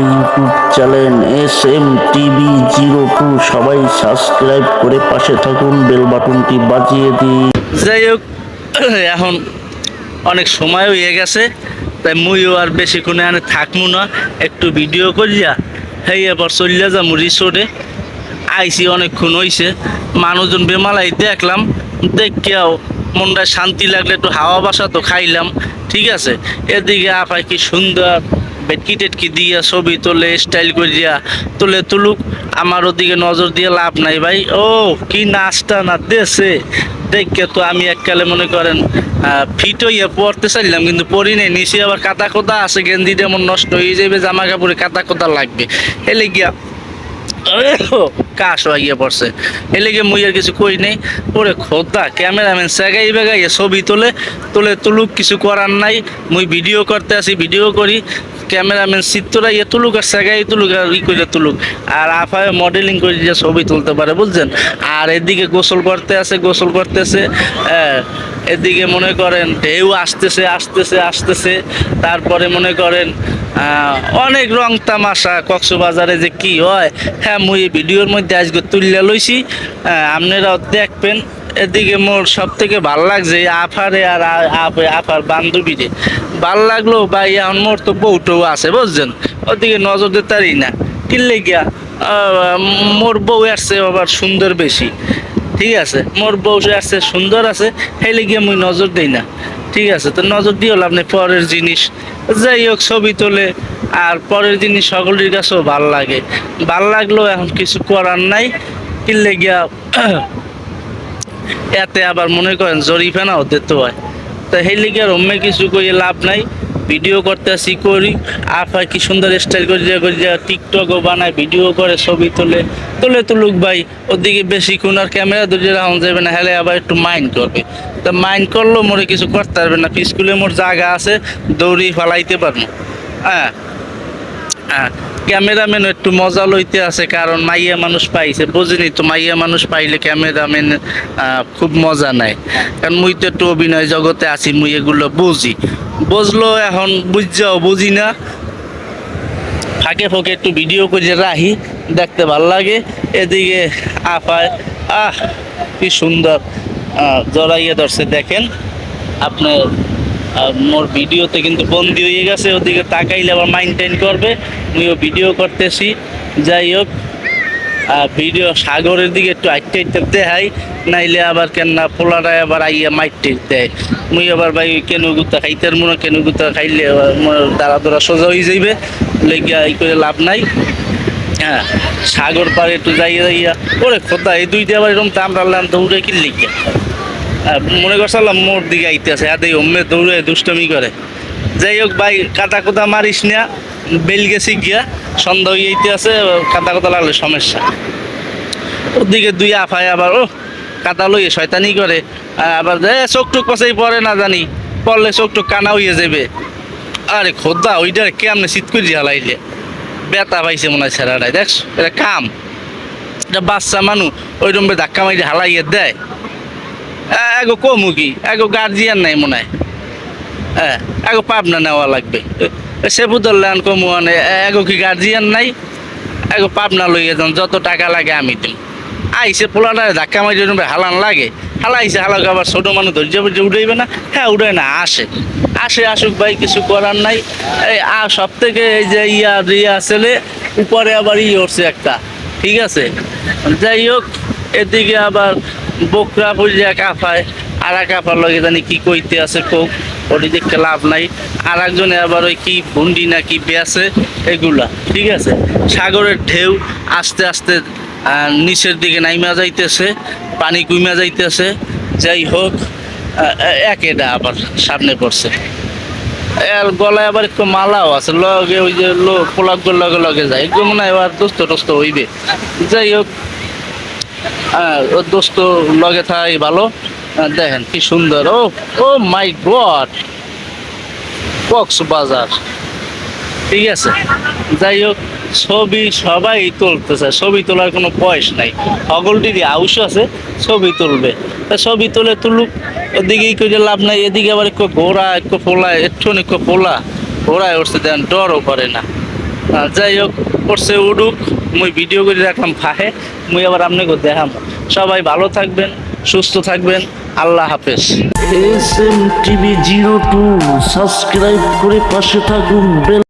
YouTube channel S M TV zero two সবাই subscribe করে পাশে থাকুন, বেল বাটনটি বাজিয়ে দিন। যাই হোক, এখন অনেক সময় হয়ে গেছে, তাই মুইও আর বেশিক্ষণ এখানে থাকব না, একটু ভিডিও করিয়া হেই এবার চলিয়া যাব রিসোর্টে আইসি অনেকক্ষণ হইছে, মানুষজন বেমালাই দেখলাম, দেখিয়াও মনটা শান্তি লাগলে একটু হাওয়া বাসা তো খাইলাম, ঠিক আছে? এদিকে আপায় কি সুন্দর বেটকি টেটকি দিয়া ছবি তোলে স্টাইল করিয়া তোলে তুলুক, আমার ওদিকে নজর দিয়ে লাভ নাই ভাই। ও, কি নাচটা না দেশে দেখে তো আমি এককালে মনে করেন ফিট হইয়া পড়তে চাইলাম, কিন্তু পরি নাই। নিচে আবার কাদা কোদা আছে, গেঞ্জি যেমন নষ্ট হয়ে যাবে, জামা কাপড়ে কাদা কোদা লাগবে। এলে গিয়া কাশ হইয়া পড়ছে। এলেগে মুই আর কিছু কই নেই। ওরে খোদা, ক্যামেরাম্যান সেগাই বেগাইয়া ছবি তোলে তোলে তুলুক, কিছু করার নাই। মুই ভিডিও করতে আসি, ভিডিও করি। ক্যামেরাম্যান চিত্তরা ইয়ে তুলুক আর সেগাই তুলুক আর ই করে তুলুক। আর আফায় মডেলিং করে যে ছবি তুলতে পারে বুঝছেন? আর এদিকে গোসল করতে আছে গোসল করতেছে হ্যাঁ, এদিকে মনে করেন ঢেউ আসতেছে আসতেছে আসতেছে। তারপরে মনে করেন অনেক রং তামাশা কক্সবাজারে যে কি হয়। হ্যাঁ মুই ভিডিওর মধ্যে আজকে তুলিয়া লইছি আহ, আপনারাও দেখবেন। এদিকে মোর সব থেকে ভালো লাগছে আফারে আর আফার বান্ধবীরে। ভালো লাগল বা এখন মোর তো বউটাও আছে, বুঝছেন? ওদিকে নজর দিতারই না। কিনলে গিয়া মোর বউ আসছে আবার সুন্দর বেশি। ঠিক আছে, মোর বউ আছে সুন্দর আছে হেলে গিয়ে মুই নজর দিই না। ঠিক আছে, তো নজর দিও আপনি পরের জিনিস। যাই হোক, ছবি তোলে, আর পরের জিনিস সকলের কাছেও ভালো লাগে। ভালো লাগলেও এখন কিছু করার নাই। কিনলে গিয়া এতে আবার মনে করেন জরিফানাও দিতে হয়। তো সেই লিগে অন্য কিছু করিয়ে লাভ নাই। ভিডিও করতে আসি করি। আফায় কি সুন্দর স্টাইল করে, যা করে, যা টিকটকও বানায়, ভিডিও করে, ছবি তোলে। তোলে তুলুক ভাই, ওদিকে বেশি কোন আর ক্যামেরা ধরে রাখুন যাবে না, হেলে আবার একটু মাইন্ড করবে। তা মাইন্ড করলেও মোরে কিছু করতে পারবে না। স্কুলে মোর জায়গা আছে, দৌড়ি ফালাইতে পারব। হ্যাঁ হ্যাঁ। ক্যামেরাম্যান একটু মজা লইতে আছে, কারণ মাইয়া মানুষ পাইছে, বুঝিনি তো, মাইয়া মানুষ পাইলে ক্যামেরাম্যান খুব মজা নেয়। কারণ মুই তো একটু অভিনয় জগতে আছি, মুই এগুলো বুঝি। বুঝলো এখন বুঝযাও বুঝি না? ফাঁকে ফাঁকে একটু ভিডিও করে রাখি, দেখতে ভালো লাগে। এদিকে আফায় আহ, কি সুন্দর জড়াইয়ে ধরছে, দেখেন। আপনার আহ, মোর ভিডিওতে কিন্তু বন্দি হয়ে গেছে ওদিকে তাকাইলে আবার মাইন্টেন করবে। আমিও ভিডিও করতেছি। যাই হোক ভিডিও সাগরের দিকে একটু আইটে আইটে দেখাই নাইলে আবার কেন না আবার আইয়া মাইটে দেয়। মুই আবার ভাই কেন গুতা খাইতের মনে কেন গুতা খাইলে দাঁড়া দৌড়া সোজা হয়ে যাইবে লেগিয়া এই করে লাভ নাই। হ্যাঁ সাগর পাড়ে একটু যাইয়া যাইয়া ওরে খোদা এই দুইটা আবার এরকম দামরা লান দৌড়ে কি লিখে মনে করছিলাম মোর দিকে আইতে আছে আদে অম্মে দৌড়ে দুষ্টমি করে। যাই হোক ভাই কাটা কোদা মারিস না, বেল গেছি গিয়া সন্ধ্যা হয়ে আছে কাটা কোদা লাগলে সমস্যা। ওদিকে দুই আফায় আবার ও কাটা লইয়ে শয়তানি করে আবার চোখ টুক পাশাই পরে না জানি, পড়লে চোখ টুক কানা হইয়ে যাবে আরে খোদা, ওইটার কেমনে শীত করে হালাইলে বেতা পাইছে মনে হয় ছেড়াটাই দেখছ? এটা কাম। এটা বাচ্চা মানুষ ওই রুমে ধাক্কা মারি হালাইয়ে দেয়। এগো কমু কি এগো গার্জিয়ান নাই মনে হয়। হ্যাঁ এগো পাবনা নেওয়া লাগবে। সেবুদর ল্যান কমু মানে এগো কি গার্জিয়ান নাই? এগো পাবনা লইয়ে যান, যত টাকা লাগে আমি দিম। আইসে পোলাটা ধাক্কা মারি হালান লাগে। হালাইছে হালাকে আবার ছোটো মানুষ ধৈর্য ধৈর্য উঠাইবে না। হ্যাঁ উঠায় না, আসে। আসে, আসুক ভাই, কিছু করার নাই। এই সব থেকে এই যে ইয়া, রিয়া ছেলে, উপরে আবার ই উঠছে একটা। ঠিক আছে? যাই হোক, এদিকে আবার বকরা বুঝিয়া কাফায় আর এক কাফার লগে জানি কি কইতে আছে কোক ওটি দেখতে লাভ নাই। আর একজনে আবার ওই কি ভুন্ডি না কি বেছে এগুলা, ঠিক আছে? সাগরের ঢেউ আস্তে আস্তে নিচের দিকে নাইমা যাইতেছে, পানি কুইমা যাইতেছে। যাই হোক একেটা আবার সামনে পড়ছে। গলায় আবার একটু মালাও আছে, লগে ওই যে পোলাক লগে লগে যায়। এগুলো মনে হয় এবার দোস্ত টোস্ত হইবে। যাই হোক ওর দোস্ত লগে থাই ভালো। দেখেন কি সুন্দর। Oh oh my god. Cox's Bazar. ঠিক আছে? যাই হোক, ছবি সবাই তুলতেছে। ছবি তোলার কোনো বয়স নাই। দিদি আউশ আছে, ছবি তুলবে। তা ছবি তুলে তুলুক, ওদিকে করে লাভ নাই, এদিকে আবার একটু ঘোড়া, একটু পোলা একটু একটু পোলা। ঘোড়ায় উঠছে, দেন ডরও করে না। যাই হোক করছে উডুক। মুই ভিডিও করে রাখলাম, ফাহে। মুই আবার আপনাকে দেখাম। সবাই ভালো থাকবেন, সুস্থ থাকবেন। আল্লাহ হাফেজ। S M TV zero two subscribe করে পাশে থাকুন